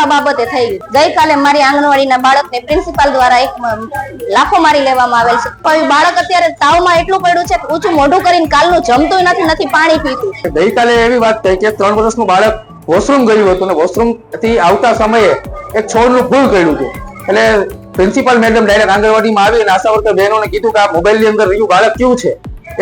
તોડવા બાબતે થઈ ગઈકાલે મારી આંગણવાડીના બાળકને પ્રિન્સિપાલ દ્વારા એક લાફો મારી લેવામાં આવેલ છે. તો બાળક અત્યારે તાવમાં એટલું પડ્યું છે ઊંચું મોઢું કરીને કાલનું જમતું નથી નથી પાણી પીતું. ગઈકાલે એવી વાત થઈ કે ત્રણ વર્ષનું બાળક વોશરૂમ ગયું હતું અને વોશરૂમથી આવતા સમયે એક છોડનું ફૂલ કર્યું હતું. એટલે પ્રિન્સિપાલ મેડમ ડાયરેક્ટ આંગણવાડીમાં આવી અને આશા વર્કર બહેનોને કીધું કે આ મોબાઈલની અંદર રહ્યું બાળક કેવું છે?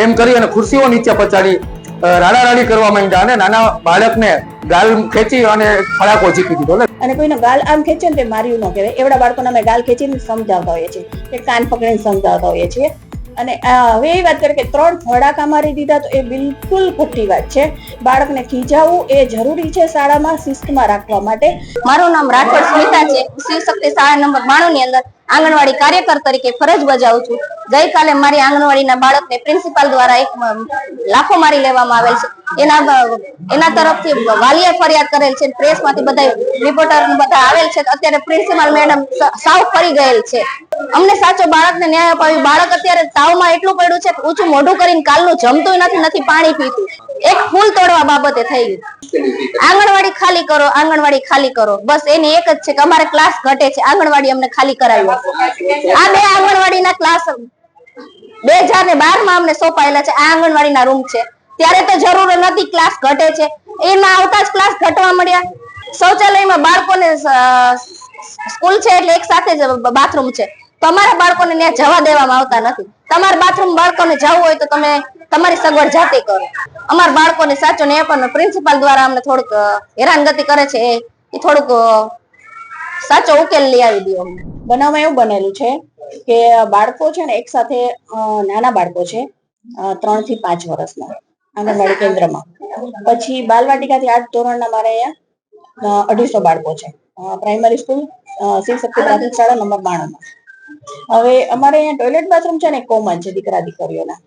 એમ કરી અને ખુરશીઓ નીચે પચાડી રાડારાડી કરવા માંડ્યા અને નાના બાળકને ગાલ ખેંચી અને ફડાકો ઝીકી દીધો. અને કોઈનો ગાલ આમ ખેંચે ને તે માર્યું ન કહેવાય. એવડા બાળકોને અમે ગાલ ખેંચીને સમજાવતા હોઈએ છીએ. કે કાન પકડીને સમજાવતા હોઈએ છીએ. અને હવે એ વાત કરીએ કે ત્રણ ફડાકા મારી દીધા તો એ બિલકુલ ખોટી વાત છે. બાળકને ખીજાવવું એ જરૂરી છે શાળામાં શિસ્તમાં રાખવા માટે. મારું નામ રાઠોડ સ્મિતા છે. શિવ શક્તિ શાળા નંબર બાણું ની અંદર આંગણવાડી કાર્યકર તરીકે ફરજ બજાવું છું. ગઈકાલે મારી આંગણવાડીના બાળકને પ્રિન્સિપાલ દ્વારા એક લાફો મારી લેવામાં આવેલ છે. એના એના તરફથી વાલીએ ફરિયાદ કરેલ છે. પ્રેસમાંથી બધા રિપોર્ટર બધા આવેલ છે. અત્યારે પ્રિન્સિપાલ મેડમ સાવ ફરી ગયેલ છે. અમને સાચો બાળકને ન્યાય અપાવી બાળક અત્યારે તાવમાં એટલું પડ્યું છે ઊંચું મોઢું કરીને કાલનું જમતું નથી નથી પાણી પીતું. એક ફૂલ તોડવા બાબતે થઈ ગયું. આંગણવાડી ખાલી કરો, આંગણવાડી ખાલી કરો. બસ એની એક જ છે કે અમારે ક્લાસ ઘટે છે. આંગણવાડી અમને ખાલી કરાવી આ બે આંગણવાડીના ક્લાસ બે હજાર ને બારમાં અમને સોંપાયેલા છે. આ આંગણવાડીના રૂમ છે. ત્યારે તો જરૂર નથી ક્લાસ ઘટે છે. એમાં આવતા જ ક્લાસ ઘટવા મળ્યા. શૌચાલયમાં બાળકોને સ્કૂલ છે એટલે એક સાથે જ બાથરૂમ છે. તમારા બાળકોને ત્યાં જવા દેવામાં આવતા નથી. તમારા બાથરૂમ બાળકોને જવું હોય તો તમે તમારી સગવડ જાતે કરો. અમારા બાળકોને સાચો ને પણ પ્રિન્સિપાલ દ્વારા અમને થોડુંક હેરાનગતિ કરે છે એ થોડુંક સાચો ઉકેલ લઈ આવી દો અમને. બનાવમાં એવું બનેલું છે કે બાળકો છે ને એક સાથે નાના બાળકો છે ત્રણથી પાંચ વર્ષના આંગણવાડી કેન્દ્રમાં. પછી બાલવાટિકાથી આઠ ધોરણના મારે અહીંયા અઢીસો બાળકો છે. પ્રાઇમરી સ્કૂલ શિવ શક્તિ પ્રાથમિક શાળા નંબર બાણુંમાં. હવે અમારે અહીંયા ટોયલેટ બાથરૂમ છે ને કોમન છે દીકરા દીકરીઓના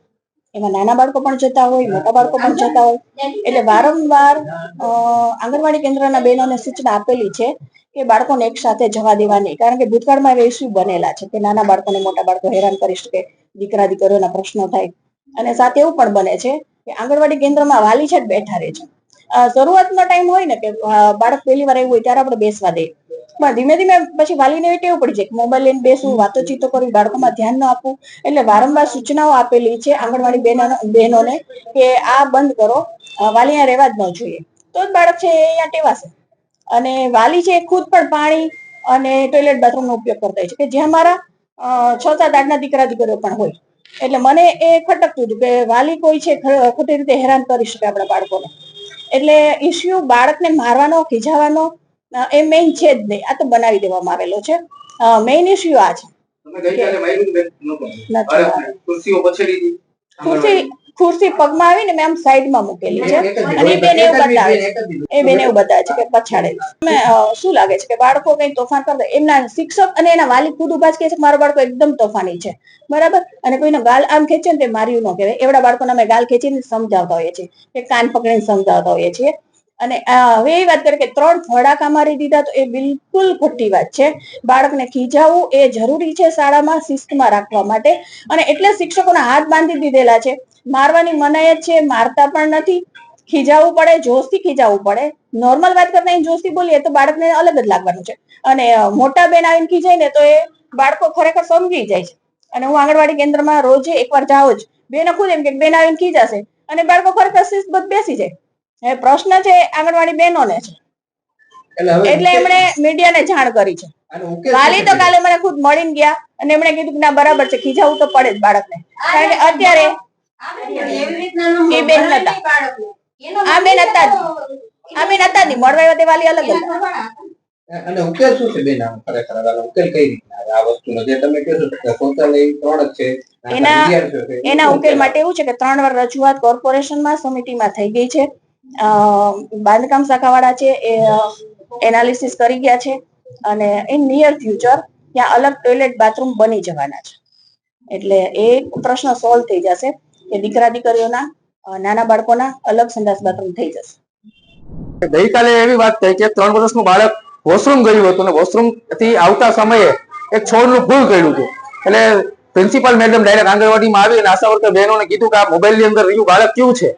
એમાં નાના બાળકો પણ જતા હોય, મોટા બાળકો પણ જતા હોય. એટલે વારંવાર આંગણવાડી કેન્દ્રના બહેનોને સૂચના આપેલી છે કે બાળકોને એક સાથે જવા દેવા નહીં કારણ કે ભૂતકાળમાં એવા ઇસ્યુ બનેલા છે કે નાના બાળકોને મોટા બાળકો હેરાન કરી શકે દીકરા દીકરીઓના પ્રશ્નો થાય. અને સાથે એવું પણ બને છે કે આંગણવાડી કેન્દ્રમાં વાલી છે જ બેઠા રહે છે. શરૂઆતનો ટાઈમ હોય ને કે બાળક પહેલી વાર આવ્યું હોય ત્યારે આપણે બેસવા દે. પણ ધીમે ધીમે પછી વાલીને એવી ટેવ પડી જાય કે મોબાઈલ લઈને બેસવું, વાતોચીતો કરવી, બાળકોમાં ધ્યાન ન આપવું. એટલે વારંવાર સૂચનાઓ આપેલી છે આંગણવાડી બહેનો બહેનોને કે આ બંધ કરો વાલીને રહેવા જ ન જોઈએ. તો જ બાળક છે એ અહીંયા ટેવાશે. અને વાલી છે ખુદ પણ પાણી અને ટોયલેટ બાથરૂમનો ઉપયોગ કરતા છે. કે જ્યાં મારા છ સાત આઠના દીકરા દીકરીઓ પણ હોય. એટલે મને એ ખટકતું હતું કે વાલી કોઈ છે ખોટી રીતે હેરાન કરી શકે આપણા બાળકોને. એટલે ઇસ્યુ બાળકને મારવાનો ખીજાવાનો એ મેઇન છે જ નહીં. આ તો બનાવી દેવામાં આવેલો છે. મેઇન ઇસ્યુ આ છે. ખુરશી ખુરશી પગમાં આવીને મેં આમ સાઈડમાં મૂકેલી છે. અને એ બેન એવું બતાવે એ બેન એવું બતાવે છે કે પછાડે. મેં શું લાગે છે કે બાળકો કઈ તોફાન કરતા? એમના શિક્ષક અને એના વાલી ખુદ ઊભા જ કે છે મારો બાળકો એકદમ તોફાની છે. બરાબર? અને કોઈનો ગાલ આમ ખેંચે ને તે માર્યું ન કહેવાય. એવડા બાળકોને અમે ગાલ ખેંચીને સમજાવતા હોઈએ છીએ. કે કાન પકડીને સમજાવતા હોઈએ છીએ. અને હવે એ વાત કરીએ કે ત્રણ ફડાકા મારી દીધા તો એ બિલકુલ ખોટી વાત છે. બાળકને ખીજાવવું એ જરૂરી છે શાળામાં શિસ્તમાં રાખવા માટે. અને એટલે શિક્ષકોના હાથ બાંધી દીધેલા છે. મારવાની મનાયત જ છે મારતા પણ નથી ખીજાવવું પડે જોશથી ખીજાવવું પડે. નોર્મલ વાત કરતા જોશથી બોલીએ તો બાળકને અલગ જ લાગવાનું છે. અને મોટા બેન આવીને ખીજાય ને તો એ બાળકો ખરેખર સમજી જાય છે. અને હું આંગણવાડી કેન્દ્રમાં રોજે એકવાર જાઉં જ બેને ખુદ એમ કે બેન આવીને ખીજાશે. અને બાળકો ખરેખર શિસ્તબદ્ધ બેસી જાય. એ પ્રશ્ન છે આંગણવાડી બહેનોને છે. એટલે એમણે મીડિયાને જાણ કરી છે. વાલી તો કાલે મને ખુદ મળીને ગયા અને એમણે કીધું કે ના બરાબર છે ખીજાવું તો પડે જ બાળકને. કારણ કે અત્યારે એ બેન નતા આ બેન હતા આ બેન હતા નહીં. મળવા તે વાલી અલગ અને ઉકેલ શું છે બેન આમ ખરેખર? આનો ઉકેલ કઈ રીતના આ વસ્તુનો જે તમે કહો છો શૌચાલય ત્રણ જ છે એના- એના ઉકેલ માટે એવું છે કે ત્રણ વાર રજૂઆત કોર્પોરેશનમાં સમિતિમાં થઈ ગઈ છે. અ, બાંધકામ શાખાવાળા છે એ એનાલિસિસ કરી ગયા છે અને ઇન નિયર ફ્યુચર ત્યાં અલગ ટોયલેટ બાથરૂમ બની જવાના છે. એટલે એ પ્રશ્ન સોલ્વ થઈ જશે. કે દીકરા દીકરીઓના નાના બાળકોના અલગ સંદાસ બાથરૂમ થઈ જશે. ગઈકાલે એવી વાત થઈ કે ત્રણ વર્ષનું બાળક વોશરૂમ ગયું હતું અને વોશરૂમથી આવતા સમયે એક છોડનું ફૂલ કર્યું હતું. એટલે પ્રિન્સિપાલ મેડમ ડાયરેક્ટ આંગણવાડીમાં આવી અને આશા વર્કર બહેનોને કીધું કે આ મોબાઈલની અંદર રહ્યું બાળક કેવું છે?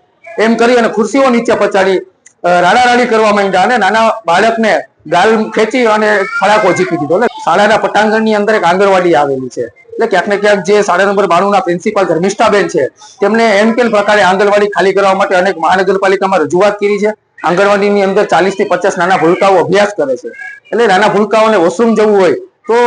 એમ કરી અને ખુરશીઓ નીચે પચાડી રાડા રાડારાડી કરવા માંડ્યા અને નાના બાળકને ગાલ ખેંચી અને ફળાકો ઝીકી દીધો એટલે શાળાના પટાંગણની અંદર એક આંગણવાડી આવેલી છે. એટલે ક્યાંક ને ક્યાંક જે શાળા નંબર બાણું ના પ્રિન્સિપાલ ધર્મિષ્ઠાબેન છે, તેમને એમ કેમ પ્રકારે આંગણવાડી ખાલી કરવા માટે અનેક મહાનગરપાલિકામાં રજૂઆત કરી છે. આંગણવાડીની અંદર ચાલીસથી પચાસ નાના ભૂલકાઓ અભ્યાસ કરે છે. એટલે નાના ભૂલકાઓને વોશરૂમ જવું હોય તો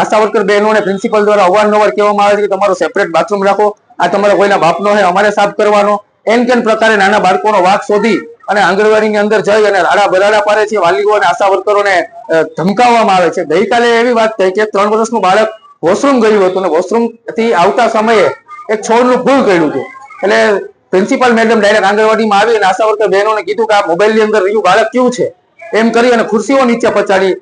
આશા વર્કર બહેનો અને પ્રિન્સિપલ દ્વારા અવારનવાર કહેવામાં આવે છે કે તમારો સેપરેટ બાથરૂમ રાખો. આ તમારા કોઈના બાપનો હોય અમારે સાફ કરવાનો. એમ કેમ પ્રકારે નાના બાળકોનો વાક શોધી અને આંગણવાડીની અંદર જઈ અને રાડા બરાડા પાડે છે. વાલીઓ અને આશા વર્કરોને ધમકાવવામાં આવે છે. ગઈકાલે એવી વાત થઈ કે ત્રણ વર્ષનું બાળક વોશરૂમ ગયું હતું ને વોશરૂમથી આવતા સમયે એક છોડનું ફૂલ કર્યું હતું. એટલે પ્રિન્સિપાલ મેડમ ડાયરેક્ટ આંગણવાડીમાં આવી અને આશા વર્કર બહેનોને કીધું કે આ મોબાઈલની અંદર રહ્યું બાળક કેવું છે? એમ કરી અને ખુરશીઓ નીચે પચાડી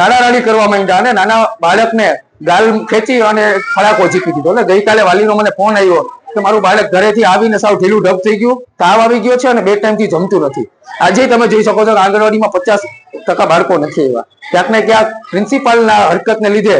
રાડારાડી કરવા માંડ્યા અને નાના બાળકને ગાલ ખેંચી અને ફડાકો ઝીકી દીધો. એટલે ગઈકાલે વાલીનો મને ફોન આવ્યો કે મારું બાળક ઘરેથી આવીને સાવ ઢીલું ઢબ થઈ ગયું, તાવ આવી ગયો છે અને બે ટાઈમથી જમતું નથી. આજે તમે જોઈ શકો છો કે આંગણવાડીમાં પચાસ ટકા બાળકો નથી એવા ક્યાંક ને ક્યાંક પ્રિન્સિપાલના હરકતને લીધે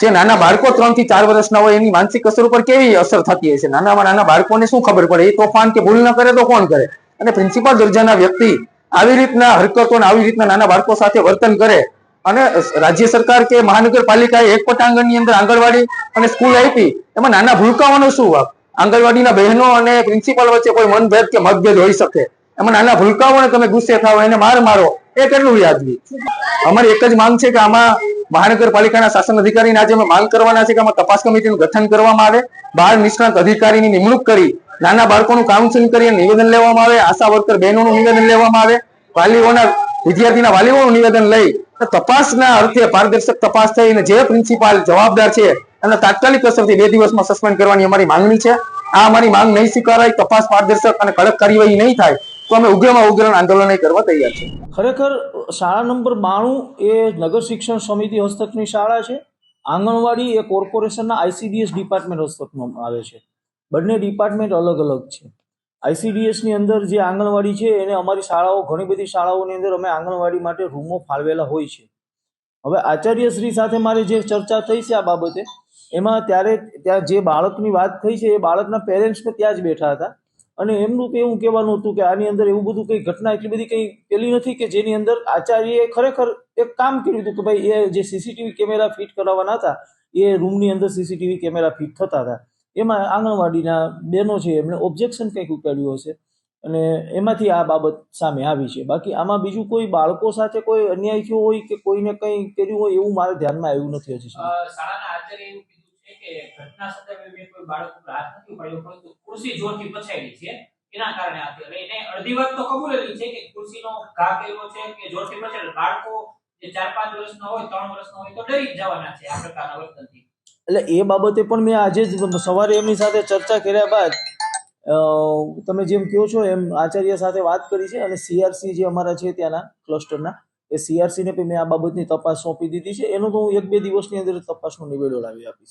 જે નાના બાળકો ત્રણથી ચાર વર્ષના હોય એની માનસિક અસર ઉપર કેવી અસર થતી હશે નાનામાં નાના બાળકોને શું ખબર પડે? એ તોફાન કે ભૂલ ન કરે તો કોણ કરે? અને પ્રિન્સિપાલ દરજાના વ્યક્તિ આવી રીતના હરકતો અને આવી રીતના નાના બાળકો સાથે વર્તન કરે અને રાજ્ય સરકાર કે મહાનગરપાલિકાએ એક પટાંગણની અંદર આંગણવાડી અને સ્કૂલ આપી, એમાં નાના ભૂલકાઓનો શું વાપ? આંગણવાડીના બહેનો અને પ્રિન્સિપાલ વચ્ચે કોઈ મનભેદ કે મતભેદ હોઈ શકે. એમાં નાના ભૂલકાઓને તમે ગુસ્સે થાવ, એને માર મારો. એ કેટલું વ્યાજબી? અમારી એક જ માંગ છે કે આમાં મહાનગરપાલિકાના શાસન અધિકારીને આજે અમે માંગ કરવાના છે કે આમાં તપાસ કમિટીનું ગઠન કરવામાં આવે. બાળ નિષ્ણાંત અધિકારીની નિમણૂક કરી નાના બાળકોનું કાઉન્સિલિંગ કરી નિવેદન લેવામાં આવે. આશા વર્કર બહેનોનું નિવેદન લેવામાં આવે. વાલીઓના, વિદ્યાર્થીના વાલીઓનું નિવેદન લઈ તપાસના અર્થે પારદર્શક તપાસ થઈ અને જે પ્રિન્સિપાલ જવાબદાર છે અને તાત્કાલિક અસરથી બે દિવસમાં સસ્પેન્ડ કરવાની અમારી માંગણી છે. આ અમારી માંગ નહીં સ્વીકારાય, તપાસ પારદર્શક અને કડક કાર્યવાહી નહીં થાય તો અમે ઉગ્રમાં ઉગ્ર આંદોલન કરવા તૈયાર છે ખરેખર શાળા નંબર બાણું એ નગર શિક્ષણ સમિતિ હસ્તકની શાળા છે. આંગણવાડી એ કોર્પોરેશનના આઈસીડીએસ ડિપાર્ટમેન્ટ હસ્તકમાં આવે છે. બંને ડિપાર્ટમેન્ટ અલગ અલગ છે. આઈસીડીએસની અંદર જે આંગણવાડી છે એને અમારી શાળાઓ, ઘણી બધી શાળાઓની અંદર અમે આંગણવાડી માટે રૂમો ફાળવેલા હોય છે. હવે આચાર્યશ્રી સાથે મારી જે ચર્ચા થઈ છે આ બાબતે, એમાં ત્યારે ત્યાં જે બાળકની વાત થઈ છે એ બાળકના પેરેન્ટ્સ ત્યાં જ બેઠા હતા. અને એમનું એવું કહેવાનું હતું કે આની અંદર એવું બધું કંઈ ઘટના એટલી બધી કંઈ પેલી નથી કે જેની અંદર આચાર્યએ ખરેખર એક કામ કર્યું હતું કે ભાઈ એ જે સીસીટીવી કેમેરા ફિટ કરાવવાના હતા, એ રૂમની અંદર સીસીટીવી કેમેરા ફિટ થતા હતા. એમાં આંગણવાડીના બહેનો છે, એમણે ઓબ્જેક્શન કંઈક ઉકેલ્યું હશે. અને એમાંથી આ બાબત સામે આવી છે. બાકી આમાં બીજું કોઈ બાળકો સાથે કોઈ અન્યાય થયો હોય કે કોઈને કંઈ કર્યું હોય એવું મારે ધ્યાનમાં આવ્યું નથી હજી એટલે એ બાબતે પણ મેં આજે જ સવારે એમની સાથે ચર્ચા કર્યા બાદ તમે જેમ કહો છો એમ આચાર્ય સાથે વાત કરી છે અને સીઆરસી જે અમારા છે ત્યાંના ક્લસ્ટરના, એ સીઆરસીને પણ મેં આ બાબતની તપાસ સોંપી દીધી છે. એનો તો હું એક બે દિવસની અંદર તપાસનો નિવેડો લાવી આપીશ.